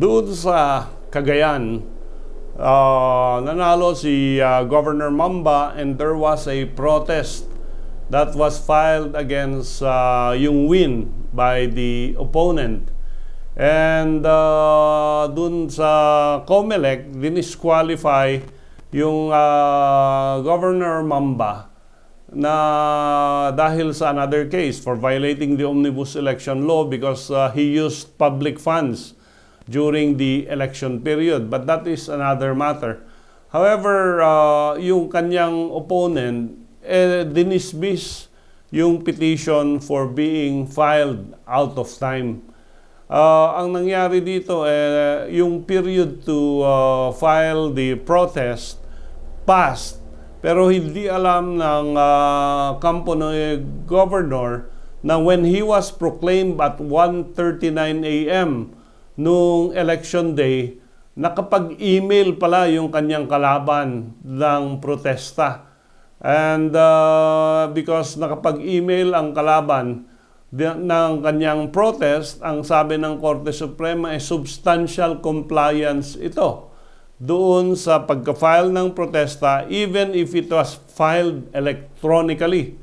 Doon sa Cagayan, uh, nanalo si uh, Governor Mamba and there was a protest that was filed against uh, yung win by the opponent. And uh, dun sa COMELEC, dinisqualify yung uh, Governor Mamba na dahil sa another case for violating the omnibus election law because uh, he used public funds during the election period. But that is another matter. However, uh, yung kanyang opponent, eh, dinismiss yung petition for being filed out of time. Uh, ang nangyari dito, eh, yung period to uh, file the protest passed pero hindi alam ng uh, kampo ng governor na when he was proclaimed at 1.39 a.m. nung election day, nakapag-email pala yung kanyang kalaban ng protesta. And uh, because nakapag-email ang kalaban ng kanyang protest, ang sabi ng Korte Suprema ay substantial compliance ito doon sa pagka-file ng protesta even if it was filed electronically.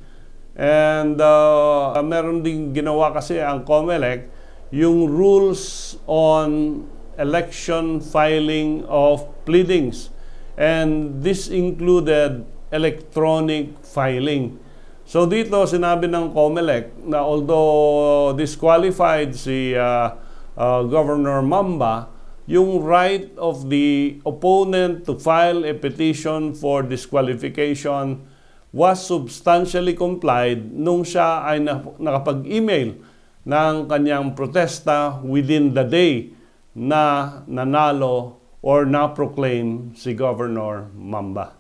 And uh, meron ding ginawa kasi ang COMELEC yung rules on election filing of pleadings. And this included electronic filing. So dito sinabi ng COMELEC na although disqualified si uh, uh, Governor Mamba, yung right of the opponent to file a petition for disqualification was substantially complied nung siya ay na, nakapag-email ng kanyang protesta within the day na nanalo or na-proclaim si Governor Mamba.